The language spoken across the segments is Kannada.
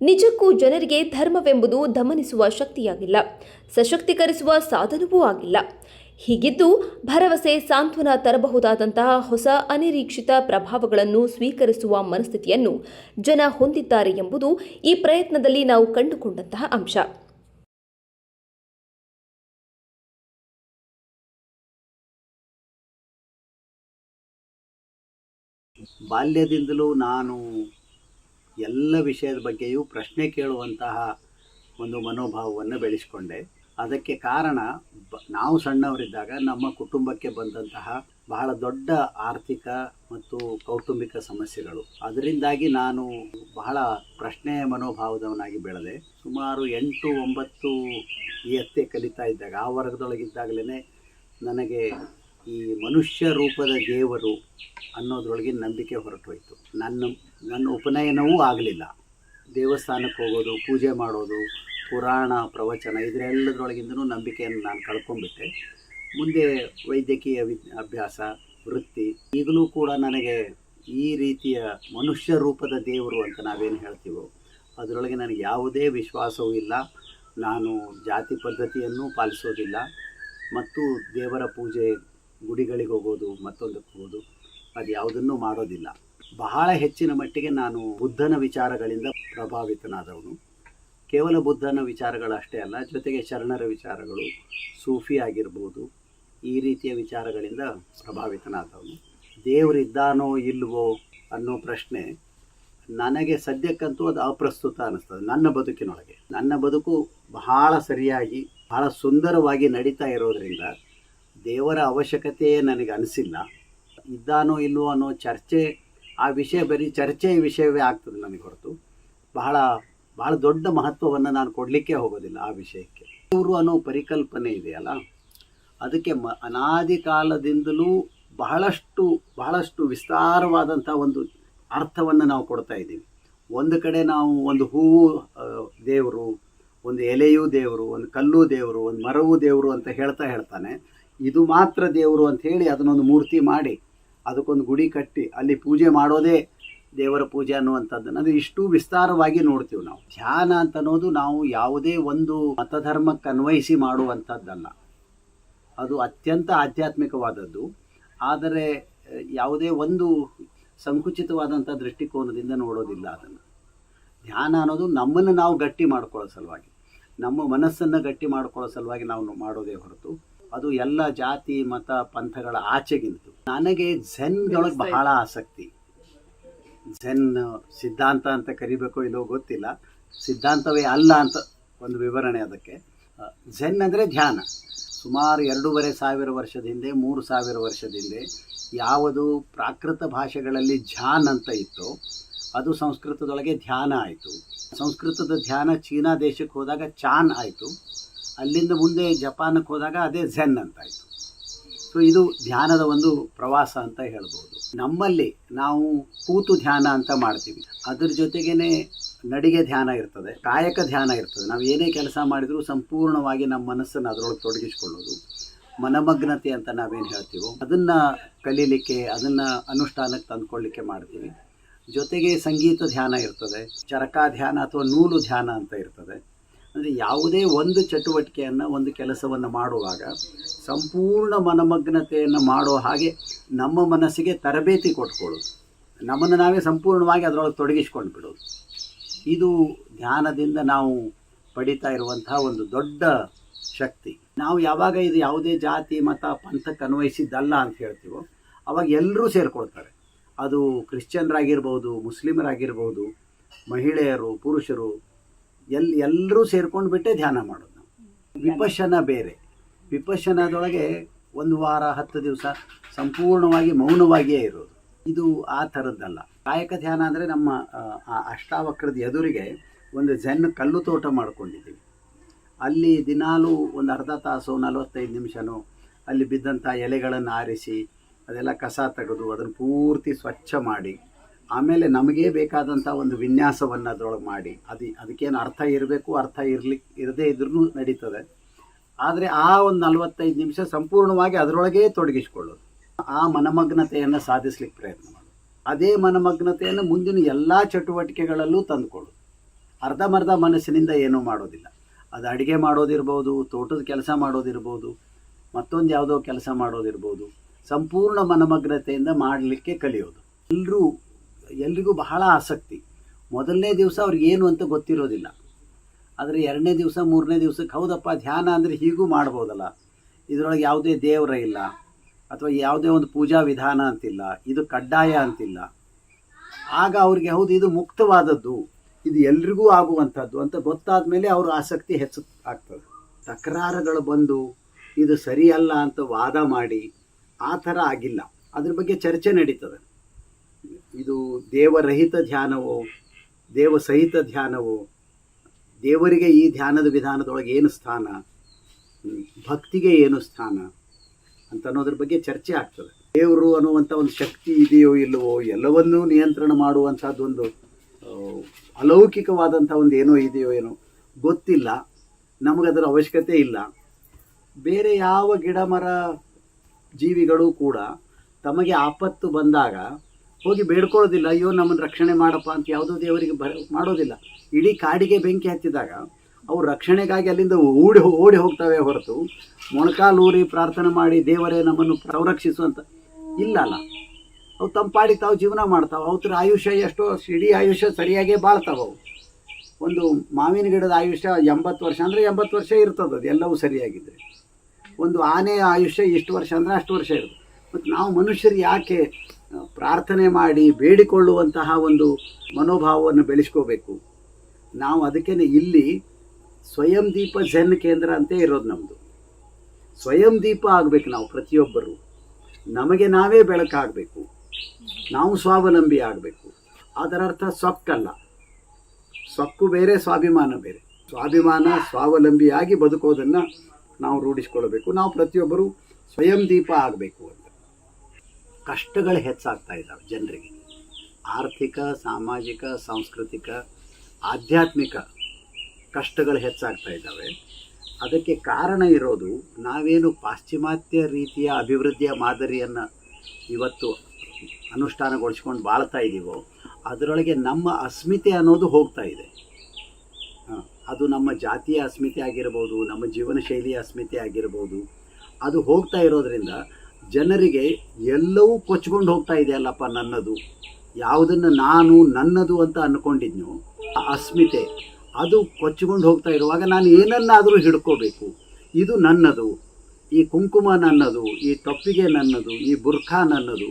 ನಿಜಕ್ಕೂ ಜನರಿಗೆ ಧರ್ಮವೆಂಬುದು ದಮನಿಸುವ ಶಕ್ತಿಯಾಗಿಲ್ಲ, ಸಶಕ್ತೀಕರಿಸುವ ಸಾಧನವೂ ಆಗಿಲ್ಲ. ಹೀಗಿದ್ದು ಭರವಸೆ ಸಾಂತ್ವನ ತರಬಹುದಾದಂತಹ ಹೊಸ ಅನಿರೀಕ್ಷಿತ ಪ್ರಭಾವಗಳನ್ನು ಸ್ವೀಕರಿಸುವ ಮನಸ್ಥಿತಿಯನ್ನು ಜನ ಹೊಂದಿದ್ದಾರೆ ಎಂಬುದು ಈ ಪ್ರಯತ್ನದಲ್ಲಿ ನಾವು ಕಂಡುಕೊಂಡಂತಹ ಅಂಶ. ಬಾಲ್ಯದಿಂದಲೂ ನಾನು ಎಲ್ಲ ವಿಷಯದ ಬಗ್ಗೆಯೂ ಪ್ರಶ್ನೆ ಕೇಳುವಂತಹ ಒಂದು ಮನೋಭಾವವನ್ನು ಬೆಳೆಸ್ಕೊಂಡೆ. ಅದಕ್ಕೆ ಕಾರಣ, ಬ, ನಾವು ಸಣ್ಣವರಿದ್ದಾಗ ನಮ್ಮ ಕುಟುಂಬಕ್ಕೆ ಬಂದಂತಹ ಬಹಳ ದೊಡ್ಡ ಆರ್ಥಿಕ ಮತ್ತು ಕೌಟುಂಬಿಕ ಸಮಸ್ಯೆಗಳು. ಅದರಿಂದಾಗಿ ನಾನು ಬಹಳ ಪ್ರಶ್ನೆ ಮನೋಭಾವದವನಾಗಿ ಬೆಳೆದೆ. ಸುಮಾರು ಎಂಟು ಒಂಬತ್ತು ಎತ್ತೆ ಕಲಿತಾ ಇದ್ದಾಗ, ಆ ವರ್ಗದೊಳಗಿದ್ದಾಗಲೇ ನನಗೆ ಈ ಮನುಷ್ಯ ರೂಪದ ದೇವರು ಅನ್ನೋದ್ರೊಳಗೆ ನಂಬಿಕೆ ಹೊರಟೋಯ್ತು. ನನ್ನ ನನ್ನ ಉಪನಯನವೂ ಆಗಲಿಲ್ಲ. ದೇವಸ್ಥಾನಕ್ಕೆ ಹೋಗೋದು, ಪೂಜೆ ಮಾಡೋದು, ಪುರಾಣ, ಪ್ರವಚನ ಇದರೆಲ್ಲದರೊಳಗಿಂದನೂ ನಂಬಿಕೆಯನ್ನು ನಾನು ಕಳ್ಕೊಂಡ್ಬಿಟ್ಟೆ. ಮುಂದೆ ವೈದ್ಯಕೀಯ ವಿ ಅಭ್ಯಾಸ, ವೃತ್ತಿ, ಈಗಲೂ ಕೂಡ ನನಗೆ ಈ ರೀತಿಯ ಮನುಷ್ಯ ರೂಪದ ದೇವರು ಅಂತ ನಾವೇನು ಹೇಳ್ತೀವೋ, ಅದರೊಳಗೆ ನನಗೆ ಯಾವುದೇ ವಿಶ್ವಾಸವೂ ಇಲ್ಲ. ನಾನು ಜಾತಿ ಪದ್ಧತಿಯನ್ನು ಪಾಲಿಸೋದಿಲ್ಲ. ಮತ್ತು ದೇವರ ಪೂಜೆ, ಗುಡಿಗಳಿಗೆ ಹೋಗೋದು, ಮತ್ತೊಂದಕ್ಕೆ ಹೋಗೋದು ಅದು ಯಾವುದನ್ನು ಮಾಡೋದಿಲ್ಲ. ಬಹಳ ಹೆಚ್ಚಿನ ಮಟ್ಟಿಗೆ ನಾನು ಬುದ್ಧನ ವಿಚಾರಗಳಿಂದ ಪ್ರಭಾವಿತನಾದವನು. ಕೇವಲ ಬುದ್ಧನ ವಿಚಾರಗಳಷ್ಟೇ ಅಲ್ಲ, ಜೊತೆಗೆ ಶರಣರ ವಿಚಾರಗಳು, ಸೂಫಿ ಆಗಿರ್ಬೋದು, ಈ ರೀತಿಯ ವಿಚಾರಗಳಿಂದ ಪ್ರಭಾವಿತನಾದವನು. ದೇವರಿದ್ದಾನೋ ಇಲ್ವೋ ಅನ್ನೋ ಪ್ರಶ್ನೆ ನನಗೆ ಸದ್ಯಕ್ಕಂತೂ ಅದು ಅಪ್ರಸ್ತುತ ಅನ್ನಿಸ್ತದೆ, ನನ್ನ ಬದುಕಿನೊಳಗೆ. ನನ್ನ ಬದುಕು ಬಹಳ ಸರಿಯಾಗಿ, ಬಹಳ ಸುಂದರವಾಗಿ ನಡೀತಾ ಇರೋದರಿಂದ ದೇವರ ಅವಶ್ಯಕತೆಯೇ ನನಗೆ ಅನಿಸಿಲ್ಲ. ಇದ್ದಾನೋ ಇಲ್ಲವೋ ಅನ್ನೋ ಚರ್ಚೆ ಆ ವಿಷಯ ಬರೀ ಚರ್ಚೆಯ ವಿಷಯವೇ ಆಗ್ತದೆ ನನಗೆ ಹೊರತು. ಬಹಳ ಬಹಳ ದೊಡ್ಡ ಮಹತ್ವವನ್ನು ನಾನು ಕೊಡಲಿಕ್ಕೆ ಹೋಗೋದಿಲ್ಲ ಆ ವಿಷಯಕ್ಕೆ. ಇವರು ಅನ್ನೋ ಪರಿಕಲ್ಪನೆ ಇದೆಯಲ್ಲ, ಅದಕ್ಕೆ ಮ, ಅನಾದಿ ಕಾಲದಿಂದಲೂ ಬಹಳಷ್ಟು ಬಹಳಷ್ಟು ವಿಸ್ತಾರವಾದಂಥ ಒಂದು ಅರ್ಥವನ್ನು ನಾವು ಕೊಡ್ತಾ ಇದ್ದೀವಿ. ಒಂದು ಕಡೆ ನಾವು ಒಂದು ಹೂವು ದೇವರು, ಒಂದು ಎಲೆಯೂ ದೇವರು, ಒಂದು ಕಲ್ಲು ದೇವರು, ಒಂದು ಮರವು ದೇವರು ಅಂತ ಹೇಳ್ತಾ ಹೇಳ್ತಾನೆ. ಇದು ಮಾತ್ರ ದೇವರು ಅಂತ ಹೇಳಿ ಅದನ್ನೊಂದು ಮೂರ್ತಿ ಮಾಡಿ ಅದಕ್ಕೊಂದು ಗುಡಿ ಕಟ್ಟಿ ಅಲ್ಲಿ ಪೂಜೆ ಮಾಡೋದೇ ದೇವರ ಪೂಜೆ ಅನ್ನುವಂಥದ್ದನ್ನು ಅದು ಇಷ್ಟು ವಿಸ್ತಾರವಾಗಿ ನೋಡ್ತೀವಿ ನಾವು. ಧ್ಯಾನ ಅಂತ ಅನ್ನೋದು ನಾವು ಯಾವುದೇ ಒಂದು ಮತಧರ್ಮಕ್ಕೆ ಅನ್ವಯಿಸಿ ಮಾಡುವಂಥದ್ದಲ್ಲ. ಅದು ಅತ್ಯಂತ ಆಧ್ಯಾತ್ಮಿಕವಾದದ್ದು. ಆದರೆ, ಯಾವುದೇ ಒಂದು ಸಂಕುಚಿತವಾದಂಥ ದೃಷ್ಟಿಕೋನದಿಂದ ನೋಡೋದಿಲ್ಲ ಅದನ್ನು. ಧ್ಯಾನ ಅನ್ನೋದು ನಮ್ಮನ್ನು ನಾವು ಗಟ್ಟಿ ಮಾಡ್ಕೊಳ್ಳೋ ಸಲುವಾಗಿ, ನಮ್ಮ ಮನಸ್ಸನ್ನು ಗಟ್ಟಿ ಮಾಡ್ಕೊಳ್ಳೋ ಸಲುವಾಗಿ ನಾವು ಮಾಡೋದೇ ಹೊರತು ಅದು ಎಲ್ಲ ಜಾತಿ ಮತ ಪಂಥಗಳ ಆಚೆಗಿಂತು ನನಗೆ ಝೆನ್ದೊಳಗೆ ಬಹಳ ಆಸಕ್ತಿ. ಝೆನ್ ಸಿದ್ಧಾಂತ ಅಂತ ಕರಿಬೇಕೋ ಇಲ್ಲೋ ಗೊತ್ತಿಲ್ಲ. ಸಿದ್ಧಾಂತವೇ ಅಲ್ಲ ಅಂತ ಒಂದು ವಿವರಣೆ ಅದಕ್ಕೆ. ಝೆನ್ ಅಂದರೆ ಧ್ಯಾನ. ಸುಮಾರು ಎರಡೂವರೆ ಸಾವಿರ ವರ್ಷದ ಹಿಂದೆ ಮೂರು ಸಾವಿರ ವರ್ಷದ ಹಿಂದೆ ಯಾವುದು ಪ್ರಾಕೃತ ಭಾಷೆಗಳಲ್ಲಿ ಝಾನ್ ಅಂತ ಇತ್ತು ಅದು ಸಂಸ್ಕೃತದೊಳಗೆ ಧ್ಯಾನ ಆಯಿತು. ಸಂಸ್ಕೃತದ ಧ್ಯಾನ ಚೀನಾ ದೇಶಕ್ಕೆ ಹೋದಾಗ ಚಾನ್ ಆಯಿತು. ಅಲ್ಲಿಂದ ಮುಂದೆ ಜಪಾನಕ್ಕೆ ಹೋದಾಗ ಅದೇ ಝೆನ್ ಅಂತ ಆಯಿತು. ಸೊ ಇದು ಧ್ಯಾನದ ಒಂದು ಪ್ರವಾಸ ಅಂತ ಹೇಳ್ಬೋದು. ನಮ್ಮಲ್ಲಿ ನಾವು ಕೂತು ಧ್ಯಾನ ಅಂತ ಮಾಡ್ತೀವಿ. ಅದ್ರ ಜೊತೆಗೇನೆ ನಡಿಗೆ ಧ್ಯಾನ ಇರ್ತದೆ, ಕಾಯಕ ಧ್ಯಾನ ಇರ್ತದೆ. ನಾವು ಏನೇ ಕೆಲಸ ಮಾಡಿದರೂ ಸಂಪೂರ್ಣವಾಗಿ ನಮ್ಮ ಮನಸ್ಸನ್ನು ಅದರೊಳಗೆ ತೊಡಗಿಸ್ಕೊಳ್ಳೋದು. ಮನಮಗ್ನತೆ ಅಂತ ನಾವೇನು ಹೇಳ್ತೀವೋ, ಅದನ್ನು ಕಲೀಲಿಕ್ಕೆ, ಅದನ್ನು ಅನುಷ್ಠಾನಕ್ಕೆ ತಂದುಕೊಳ್ಳಿಕ್ಕೆ ಮಾಡ್ತೀವಿ. ಜೊತೆಗೆ ಸಂಗೀತ ಧ್ಯಾನ ಇರ್ತದೆ ಚರಕ ಧ್ಯಾನ ಅಥವಾ ನೂಲು ಧ್ಯಾನ ಅಂತ ಇರ್ತದೆ. ಅಂದರೆ ಯಾವುದೇ ಒಂದು ಚಟುವಟಿಕೆಯನ್ನು, ಒಂದು ಕೆಲಸವನ್ನು ಮಾಡುವಾಗ ಸಂಪೂರ್ಣ ಮನಮಗ್ನತೆಯನ್ನು ಮಾಡೋ ಹಾಗೆ ನಮ್ಮ ಮನಸ್ಸಿಗೆ ತರಬೇತಿ ಕೊಟ್ಕೊಳ್ಳೋದು. ನಮ್ಮನ್ನು ನಾವೇ ಸಂಪೂರ್ಣವಾಗಿ ಅದರೊಳಗೆ ತೊಡಗಿಸ್ಕೊಂಡು ಬಿಡೋದು. ಇದು ಧ್ಯಾನದಿಂದ ನಾವು ಪಡಿತಾ ಇರುವಂತಹ ಒಂದು ದೊಡ್ಡ ಶಕ್ತಿ. ನಾವು ಯಾವಾಗ ಇದು ಯಾವುದೇ ಜಾತಿ, ಮತ ಪಂಥಕ್ಕೆ ಅನ್ವಯಿಸಿದ್ದಲ್ಲ ಅಂತ ಹೇಳ್ತೀವೋ, ಅವಾಗ ಎಲ್ಲರೂ ಸೇರಿಕೊಳ್ತಾರೆ. ಅದು ಕ್ರಿಶ್ಚಿಯನ್ರಾಗಿರ್ಬೋದು, ಮುಸ್ಲಿಮರಾಗಿರ್ಬೋದು, ಮಹಿಳೆಯರು, ಪುರುಷರು ಎಲ್ ಎಲ್ಲರೂ ಸೇರ್ಕೊಂಡು ಬಿಟ್ಟೆ ಧ್ಯಾನ ಮಾಡೋದು ವಿಪಶನ ಬೇರೆ. ವಿಪಶನದೊಳಗೆ ಒಂದು ವಾರ, ಹತ್ತು ದಿವಸ ಸಂಪೂರ್ಣವಾಗಿ ಮೌನವಾಗಿಯೇ ಇರೋದು. ಇದು ಆ ಥರದ್ದಲ್ಲ. ಕಾಯಕ ಧ್ಯಾನ ಅಂದರೆ ನಮ್ಮ, ಆ ಅಷ್ಟಾವಕ್ರದ ಎದುರಿಗೆ ಒಂದು ಜನ್ ಕಲ್ಲು ತೋಟ ಮಾಡ್ಕೊಂಡಿದ್ದೀವಿ. ಅಲ್ಲಿ ದಿನಾಲೂ ಒಂದು ಅರ್ಧ ತಾಸು, ನಲವತ್ತೈದು ನಿಮಿಷನೋ ಅಲ್ಲಿ ಬಿದ್ದಂಥ ಎಲೆಗಳನ್ನು ಆರಿಸಿ, ಅದೆಲ್ಲ ಕಸ ತೆಗೆದು ಅದನ್ನು ಪೂರ್ತಿ ಸ್ವಚ್ಛ ಮಾಡಿ ಆಮೇಲೆ ನಮಗೆ ಬೇಕಾದಂಥ ಒಂದು ವಿನ್ಯಾಸವನ್ನು ಅದರೊಳಗೆ ಮಾಡಿ. ಅದು, ಅದಕ್ಕೇನು ಅರ್ಥ ಇರಬೇಕು, ಅರ್ಥ ಇರ್ಲಿಕ್ಕೆ ಇರದೇ ಇದ್ರೂ ನಡೀತದೆ. ಆದರೆ ಆ ಒಂದು ನಲವತ್ತೈದು ನಿಮಿಷ ಸಂಪೂರ್ಣವಾಗಿ ಅದರೊಳಗೆ ತೊಡಗಿಸ್ಕೊಳ್ಳೋದು. ಆ ಮನಮಗ್ನತೆಯನ್ನು ಸಾಧಿಸ್ಲಿಕ್ಕೆ ಪ್ರಯತ್ನ ಮಾಡೋದು. ಅದೇ ಮನಮಗ್ನತೆಯನ್ನು ಮುಂದಿನ ಎಲ್ಲ ಚಟುವಟಿಕೆಗಳಲ್ಲೂ ತಂದುಕೊಳ್ಳೋದು. ಅರ್ಧಮರ್ಧ ಮನಸ್ಸಿನಿಂದ ಏನೂ ಮಾಡೋದಿಲ್ಲ. ಅದು ಅಡುಗೆ ಮಾಡೋದಿರ್ಬೋದು, ತೋಟದ ಕೆಲಸ ಮಾಡೋದಿರ್ಬೋದು, ಮತ್ತೊಂದು ಯಾವುದೋ ಕೆಲಸ ಮಾಡೋದಿರ್ಬೋದು. ಸಂಪೂರ್ಣ ಮನಮಗ್ನತೆಯಿಂದ ಮಾಡಲಿಕ್ಕೆ ಕಲಿಯೋದು. ಎಲ್ಲರೂ ಎಲ್ರಿಗೂ ಬಹಳ ಆಸಕ್ತಿ. ಮೊದಲನೇ ದಿವಸ ಅವ್ರಿಗೆ ಏನು ಅಂತ ಗೊತ್ತಿರೋದಿಲ್ಲ. ಆದರೆ ಎರಡನೇ ದಿವಸ, ಮೂರನೇ ದಿವಸಕ್ಕೆ ಹೌದಪ್ಪ, ಧ್ಯಾನ ಅಂದರೆ ಹೀಗೂ ಮಾಡ್ಬೋದಲ್ಲ. ಇದರೊಳಗೆ ಯಾವುದೇ ದೇವರ ಇಲ್ಲ, ಅಥವಾ ಯಾವುದೇ ಒಂದು ಪೂಜಾ ವಿಧಾನ ಅಂತಿಲ್ಲ, ಇದು ಕಡ್ಡಾಯ ಅಂತಿಲ್ಲ. ಆಗ ಅವ್ರಿಗೆ ಹೌದು, ಇದು ಮುಕ್ತವಾದದ್ದು, ಇದು ಎಲ್ರಿಗೂ ಆಗುವಂಥದ್ದು ಅಂತ ಗೊತ್ತಾದ ಮೇಲೆ ಅವ್ರ ಆಸಕ್ತಿ ಹೆಚ್ಚು ಆಗ್ತದೆ. ತಕರಾರುಗಳು ಬಂದು, ಇದು ಸರಿಯಲ್ಲ ಅಂತ ವಾದ ಮಾಡಿ, ಆ ಥರ ಆಗಿಲ್ಲ. ಅದ್ರ ಬಗ್ಗೆ ಚರ್ಚೆ ನಡೀತದೆ. ಇದು ದೇವರಹಿತ ಧ್ಯಾನವೋ ದೇವಸಹಿತ ಧ್ಯಾನವೋ ದೇವರಿಗೆ ಈ ಧ್ಯಾನದ ವಿಧಾನದೊಳಗೆ ಏನು ಸ್ಥಾನ ಭಕ್ತಿಗೆ ಏನು ಸ್ಥಾನ ಅಂತ ಅನ್ನೋದ್ರ ಬಗ್ಗೆ ಚರ್ಚೆ ಆಗ್ತದೆ. ದೇವರು ಅನ್ನುವಂಥ ಒಂದು ಶಕ್ತಿ ಇದೆಯೋ ಇಲ್ಲವೋ ಎಲ್ಲವನ್ನೂ ನಿಯಂತ್ರಣ ಮಾಡುವಂಥದ್ದು ಒಂದು ಆ, ಅಲೌಕಿಕವಾದಂಥ ಒಂದು ಏನೋ ಇದೆಯೋ ಏನೋ ಗೊತ್ತಿಲ್ಲ. ನಮಗದರ ಅವಶ್ಯಕತೆ ಇಲ್ಲ. ಬೇರೆ ಯಾವ ಗಿಡ ಮರ ಜೀವಿಗಳು ಕೂಡ ತಮಗೆ ಆಪತ್ತು ಬಂದಾಗ ಹೋಗಿ ಬೇಡ್ಕೊಳ್ಳೋದಿಲ್ಲ, ಅಯ್ಯೋ, ನಮ್ಮನ್ನು ರಕ್ಷಣೆ ಮಾಡಪ್ಪ ಅಂತ ಯಾವುದೋ ದೇವರಿಗೆ ಬ ಮಾಡೋದಿಲ್ಲ. ಇಡೀ ಕಾಡಿಗೆ ಬೆಂಕಿ ಹತ್ತಿದಾಗ ಅವು ರಕ್ಷಣೆಗಾಗಿ ಅಲ್ಲಿಂದ ಓಡಿ ಓಡಿ ಹೋಗ್ತವೆ ಹೊರತು ಮೊಣಕಾಲೂರಿ ಪ್ರಾರ್ಥನೆ ಮಾಡಿ ದೇವರೇ ನಮ್ಮನ್ನು ಸಂರಕ್ಷಿಸುವಂತ ಇಲ್ಲಲ್ಲ ಅವು ತಂಪಾಡಿ ಪಾಡಿ ತಾವು ಜೀವನ ಮಾಡ್ತಾವೆ. ಅವ್ರ ಆಯುಷ್ಯ ಎಷ್ಟೋ, ಇಡೀ ಆಯುಷ್ಯ ಸರಿಯಾಗೇ ಬಾಳ್ತಾವೆ ಅವು. ಒಂದು ಮಾವಿನ ಗಿಡದ ಆಯುಷ್ಯ ಎಂಬತ್ತು ವರ್ಷ ಅಂದರೆ ಎಂಬತ್ತು ವರ್ಷ ಇರ್ತದೆ ಅದು, ಎಲ್ಲವೂ ಸರಿಯಾಗಿದ್ದರೆ ಒಂದು ಆನೆಯ ಆಯುಷ್ಯ ಇಷ್ಟು ವರ್ಷ ಅಂದರೆ ಅಷ್ಟು ವರ್ಷ ಇರುತ್ತೆ ಮತ್ತು ನಾವು ಮನುಷ್ಯರು ಯಾಕೆ ಪ್ರಾರ್ಥನೆ ಮಾಡಿ ಬೇಡಿಕೊಳ್ಳುವಂತಹ ಒಂದು ಮನೋಭಾವವನ್ನು ಬೆಳೆಸ್ಕೋಬೇಕು. ನಾವು ಅದಕ್ಕೇ ಇಲ್ಲಿ ಸ್ವಯಂ ದೀಪ ಜನ್ ಕೇಂದ್ರ ಅಂತೇ ಇರೋದು ನಮ್ಮದು ಸ್ವಯಂ ದೀಪ ಆಗಬೇಕು ನಾವು ಪ್ರತಿಯೊಬ್ಬರು. ನಮಗೆ ನಾವೇ ಬೆಳಕಾಗಬೇಕು ನಾವು ಸ್ವಾವಲಂಬಿ ಆಗಬೇಕು. ಅದರ ಅರ್ಥ ಸೊಕ್ಕಲ್ಲ. ಸೊಕ್ಕು ಬೇರೆ, ಸ್ವಾಭಿಮಾನ ಬೇರೆ. ಸ್ವಾಭಿಮಾನ, ಸ್ವಾವಲಂಬಿಯಾಗಿ ಬದುಕೋದನ್ನು ನಾವು ರೂಢಿಸ್ಕೊಳ್ಬೇಕು. ನಾವು ಪ್ರತಿಯೊಬ್ಬರು ಸ್ವಯಂ ದೀಪ ಆಗಬೇಕು ಕಷ್ಟಗಳು ಹೆಚ್ಚಾಗ್ತಾ ಇದ್ದಾವೆ ಜನರಿಗೆ. ಆರ್ಥಿಕ, ಸಾಮಾಜಿಕ, ಸಾಂಸ್ಕೃತಿಕ, ಆಧ್ಯಾತ್ಮಿಕ ಕಷ್ಟಗಳು ಹೆಚ್ಚಾಗ್ತಾ ಇದ್ದಾವೆ. ಅದಕ್ಕೆ ಕಾರಣ ಇರೋದು ನಾವೇನು ಪಾಶ್ಚಿಮಾತ್ಯ ರೀತಿಯ ಅಭಿವೃದ್ಧಿಯ ಮಾದರಿಯನ್ನು ಇವತ್ತು ಅನುಷ್ಠಾನಗೊಳಿಸ್ಕೊಂಡು ಬಾಳ್ತಾ ಇದ್ದೀವೋ ಅದರೊಳಗೆ ನಮ್ಮ ಅಸ್ಮಿತೆ ಅನ್ನೋದು ಹೋಗ್ತಾ ಇದೆ. ಅದು ನಮ್ಮ ಜಾತಿಯ ಅಸ್ಮಿತೆ ಆಗಿರ್ಬೋದು, ನಮ್ಮ ಜೀವನ ಶೈಲಿಯ ಅಸ್ಮಿತೆ ಆಗಿರ್ಬೋದು, ಅದು ಹೋಗ್ತಾ ಇರೋದ್ರಿಂದ ಜನರಿಗೆ ಎಲ್ಲವೂ ಕೊಚ್ಕೊಂಡು ಹೋಗ್ತಾ ಇದೆ ಅಲ್ಲಪ್ಪ ನನ್ನದು. ಯಾವುದನ್ನು ನಾನು ನನ್ನದು ಅಂತ ಅಂದ್ಕೊಂಡಿದ್ನೋ ಅಸ್ಮಿತೆ, ಅದು ಕೊಚ್ಕೊಂಡು ಹೋಗ್ತಾ ಇರುವಾಗ ನಾನು ಏನನ್ನಾದರೂ ಹಿಡ್ಕೋಬೇಕು. ಇದು ನನ್ನದು. ಈ ಕುಂಕುಮ ನನ್ನದು, ಈ ಟೊಪ್ಪಿಗೆ ನನ್ನದು, ಈ ಬುರ್ಖಾ ನನ್ನದು,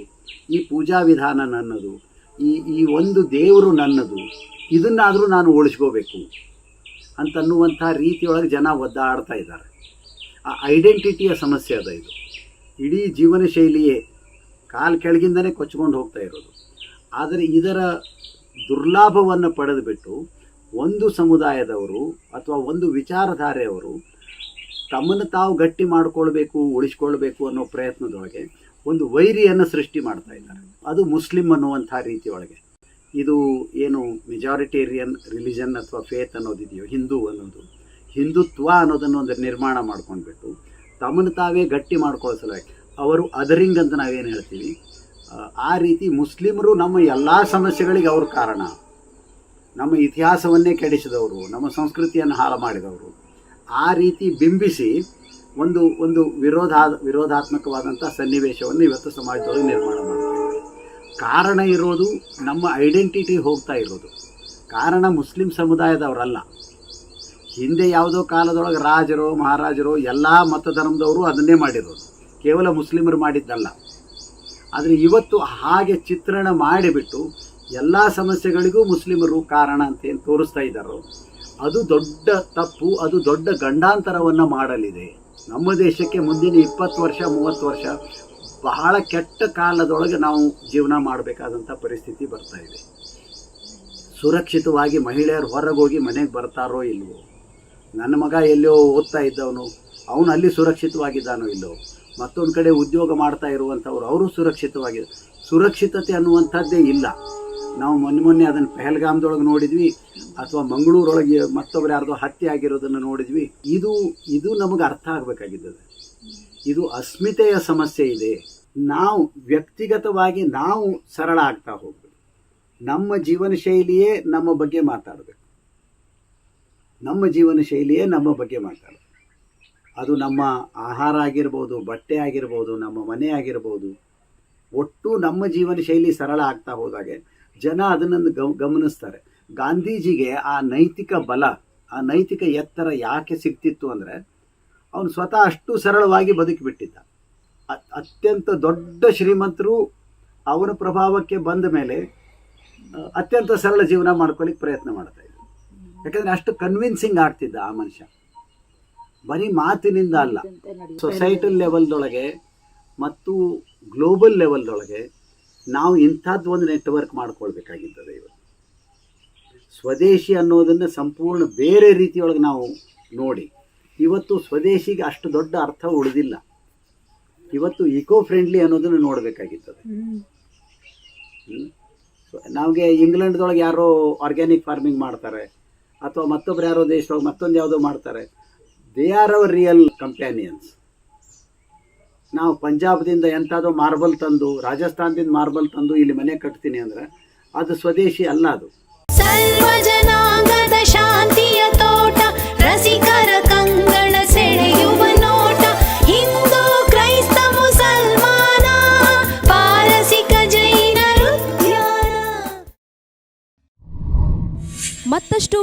ಈ ಪೂಜಾ ವಿಧಾನ ನನ್ನದು, ಈ ಈ ಒಂದು ದೇವರು ನನ್ನದು. ಇದನ್ನಾದರೂ ನಾನು ಉಳಿಸ್ಕೋಬೇಕು ಅಂತನ್ನುವಂಥ ರೀತಿಯೊಳಗೆ ಜನ ಒದ್ದಾಡ್ತಾ ಇದ್ದಾರೆ. ಆ ಐಡೆಂಟಿಟಿಯ ಸಮಸ್ಯೆ ಅದ ಇದು. ಇಡೀ ಜೀವನ ಶೈಲಿಯೇ ಕಾಲು ಕೆಳಗಿಂದನೇ ಕೊಚ್ಕೊಂಡು ಹೋಗ್ತಾ ಇರೋದು. ಆದರೆ ಇದರ ದುರ್ಲಾಭವನ್ನು ಪಡೆದುಬಿಟ್ಟು ಒಂದು ಸಮುದಾಯದವರು ಅಥವಾ ಒಂದು ವಿಚಾರಧಾರೆಯವರು ತಮ್ಮನ್ನು ತಾವು ಗಟ್ಟಿ ಮಾಡಿಕೊಳ್ಬೇಕು, ಉಳಿಸ್ಕೊಳ್ಬೇಕು ಅನ್ನೋ ಪ್ರಯತ್ನದೊಳಗೆ ಒಂದು ವೈರಿಯನ್ನು ಸೃಷ್ಟಿ ಮಾಡ್ತಾ ಇದ್ದಾರೆ. ಅದು ಮುಸ್ಲಿಂ ಅನ್ನುವಂಥ ರೀತಿಯೊಳಗೆ. ಇದು ಏನು ಮೆಜಾರಿಟೇರಿಯನ್ ರಿಲಿಜನ್ ಅಥವಾ ಫೇತ್ ಅನ್ನೋದಿದೆಯೋ, ಹಿಂದೂ ಅನ್ನೋದು, ಹಿಂದುತ್ವ ಅನ್ನೋದನ್ನು ಒಂದು ನಿರ್ಮಾಣ ಮಾಡ್ಕೊಂಡ್ಬಿಟ್ಟು ತಮ್ಮನ್ನು ತಾವೇ ಗಟ್ಟಿ ಮಾಡ್ಕೊಳ್ಳೋ ಅವರು ಅದರಿಂಗ್ ಅಂತ ನಾವೇನು ಹೇಳ್ತೀವಿ? ಆ, ರೀತಿ ಮುಸ್ಲಿಮರು ನಮ್ಮ ಎಲ್ಲ ಸಮಸ್ಯೆಗಳಿಗೆ ಅವರು ಕಾರಣ. ನಮ್ಮ ಇತಿಹಾಸವನ್ನೇ ಕೆಡಿಸಿದವರು ನಮ್ಮ ಸಂಸ್ಕೃತಿಯನ್ನು ಹಾಳು ಮಾಡಿದವರು. ಆ ರೀತಿ ಬಿಂಬಿಸಿ ಒಂದು ಒಂದು ವಿರೋಧಾ ವಿರೋಧಾತ್ಮಕವಾದಂಥ ಸನ್ನಿವೇಶವನ್ನು ಇವತ್ತು ಸಮಾಜದೊಳಗೆ ನಿರ್ಮಾಣ ಮಾಡ್ತೀವಿ ಕಾರಣ ಇರೋದು ನಮ್ಮ ಐಡೆಂಟಿಟಿ ಹೋಗ್ತಾ ಇರೋದು. ಕಾರಣ ಮುಸ್ಲಿಂ ಸಮುದಾಯದವರಲ್ಲ. ಹಿಂದೆ ಯಾವುದೋ ಕಾಲದೊಳಗೆ ರಾಜರು, ಮಹಾರಾಜರು, ಎಲ್ಲ ಮತಧರ್ಮದವರು ಅದನ್ನೇ ಮಾಡಿರೋದು. ಕೇವಲ ಮುಸ್ಲಿಮರು ಮಾಡಿದ್ದಲ್ಲ. ಆದರೆ ಇವತ್ತು ಹಾಗೆ ಚಿತ್ರಣ ಮಾಡಿಬಿಟ್ಟು ಎಲ್ಲ ಸಮಸ್ಯೆಗಳಿಗೂ ಮುಸ್ಲಿಮರು ಕಾರಣ ಅಂತ ಏನು ತೋರಿಸ್ತಾ ಇದ್ದಾರೋ, ಅದು ದೊಡ್ಡ ತಪ್ಪು, ಅದು ದೊಡ್ಡ ಗಂಡಾಂತರವನ್ನು ಮಾಡಲಿದೆ. ನಮ್ಮ ದೇಶಕ್ಕೆ ಮುಂದಿನ ಇಪ್ಪತ್ತು ವರ್ಷ, ಮೂವತ್ತು ವರ್ಷ ಬಹಳ ಕೆಟ್ಟ ಕಾಲದೊಳಗೆ ನಾವು ಜೀವನ ಮಾಡಬೇಕಾದಂಥ ಪರಿಸ್ಥಿತಿ ಬರ್ತಾ ಇದೆ. ಸುರಕ್ಷಿತವಾಗಿ ಮಹಿಳೆಯರು ಹೊರಗೋಗಿ ಮನೆಗೆ ಬರ್ತಾರೋ ಇಲ್ವೋ? ನನ್ನ ಮಗ ಎಲ್ಲೋ ಓದ್ತಾ ಇದ್ದವನು, ಅವನು ಅಲ್ಲಿ ಸುರಕ್ಷಿತವಾಗಿದ್ದಾನೋ ಇಲ್ಲೋ? ಮತ್ತೊಂದು ಕಡೆ ಉದ್ಯೋಗ ಮಾಡ್ತಾ ಇರುವಂಥವ್ರು ಅವರು ಸುರಕ್ಷಿತವಾಗಿ, ಸುರಕ್ಷಿತತೆ ಅನ್ನುವಂಥದ್ದೇ ಇಲ್ಲ. ನಾವು ಮೊನ್ನೆ ಮೊನ್ನೆ ಅದನ್ನು ಪೆಹಲ್ಗಾಮ್ದೊಳಗೆ ನೋಡಿದ್ವಿ, ಅಥವಾ ಮಂಗಳೂರೊಳಗೆ ಮತ್ತೊಬ್ಬರು ಯಾರ್ದೋ ಹತ್ಯೆ ಆಗಿರೋದನ್ನು ನೋಡಿದ್ವಿ. ಇದು ಇದು ನಮಗೆ ಅರ್ಥ ಆಗಬೇಕಾಗಿದ್ದದೆ ಇದು ಅಸ್ಮಿತೆಯ ಸಮಸ್ಯೆ ಇದೆ. ನಾವು ವ್ಯಕ್ತಿಗತವಾಗಿ ನಾವು ಸರಳ ಆಗ್ತಾ ಹೋಗ್ಬೇಕು. ನಮ್ಮ ಜೀವನ ಶೈಲಿಯೇ ನಮ್ಮ ಬಗ್ಗೆ ಮಾತಾಡಬೇಕು. ನಮ್ಮ ಜೀವನ ಶೈಲಿಯೇ ನಮ್ಮ ಬಗ್ಗೆ ಮಾಡ್ತಾರೆ ಅದು ನಮ್ಮ ಆಹಾರ ಆಗಿರ್ಬೋದು, ಬಟ್ಟೆ ಆಗಿರ್ಬೋದು, ನಮ್ಮ ಮನೆ ಆಗಿರ್ಬೋದು, ಒಟ್ಟು ನಮ್ಮ ಜೀವನ ಶೈಲಿ ಸರಳ ಆಗ್ತಾ ಹೋದಾಗೆ ಜನ ಅದನ್ನು ಗಮ್, ಗಮನಿಸ್ತಾರೆ. ಗಾಂಧೀಜಿಗೆ ಆ ನೈತಿಕ ಬಲ, ಆ ನೈತಿಕ ಎತ್ತರ ಯಾಕೆ ಸಿಗ್ತಿತ್ತು ಅಂದರೆ ಅವನು ಸ್ವತಃ ಅಷ್ಟು ಸರಳವಾಗಿ ಬದುಕಿಬಿಟ್ಟಿದ್ದ. ಅತ್ಯಂತ ದೊಡ್ಡ ಶ್ರೀಮಂತರು ಅವನ ಪ್ರಭಾವಕ್ಕೆ ಬಂದ ಮೇಲೆ ಅತ್ಯಂತ ಸರಳ ಜೀವನ ಮಾಡ್ಕೊಳ್ಳಿಕ್ಕೆ ಪ್ರಯತ್ನ ಮಾಡ್ತಾ ಇದ್ದ ಯಾಕಂದರೆ ಅಷ್ಟು ಕನ್ವಿನ್ಸಿಂಗ್ ಆಗ್ತಿದ್ದ ಆ ಮನುಷ್ಯ. ಬರೀ ಮಾತಿನಿಂದ ಅಲ್ಲ ಸೊಸೈಟಲ್ ಲೆವೆಲ್ದೊಳಗೆ ಮತ್ತು ಗ್ಲೋಬಲ್ ಲೆವೆಲ್ದೊಳಗೆ ನಾವು ಇಂಥದ್ದು ಒಂದು ನೆಟ್ವರ್ಕ್ ಮಾಡ್ಕೊಳ್ಬೇಕಾಗಿದ್ದದೆ ಇವತ್ತು. ಸ್ವದೇಶಿ ಅನ್ನೋದನ್ನು ಸಂಪೂರ್ಣ ಬೇರೆ ರೀತಿಯೊಳಗೆ ನಾವು ನೋಡಿ. ಇವತ್ತು ಸ್ವದೇಶಿಗೆ ಅಷ್ಟು ದೊಡ್ಡ ಅರ್ಥ ಉಳಿದಿಲ್ಲ. ಇವತ್ತು ಇಕೋ ಫ್ರೆಂಡ್ಲಿ ಅನ್ನೋದನ್ನು ನೋಡಬೇಕಾಗಿತ್ತದೆ ನಮಗೆ ಇಂಗ್ಲೆಂಡ್ದೊಳಗೆ ಯಾರೋ ಆರ್ಗ್ಯಾನಿಕ್ ಫಾರ್ಮಿಂಗ್ ಮಾಡ್ತಾರೆ. ಅಥವಾ ಮತ್ತೊಬ್ರು ಯಾರೋ ದೇಶದೊಳಗೆ ಮತ್ತೊಂದು ಯಾವುದೋ ಮಾಡ್ತಾರೆ. They are our real companions ನಾವು ಪಂಜಾಬ್ದಿಂದ ಎಂಥದೋ ಮಾರ್ಬಲ್ ತಂದು, ರಾಜಸ್ಥಾನದಿಂದ ಮಾರ್ಬಲ್ ತಂದು ಇಲ್ಲಿ ಮನೆ ಕಟ್ತೀನಿ ಅಂದರೆ ಅದು ಸ್ವದೇಶಿ ಅಲ್ಲ ಅದು. ಸರ್ವಜನಾಂಗದ ಶಾಂತಿಯ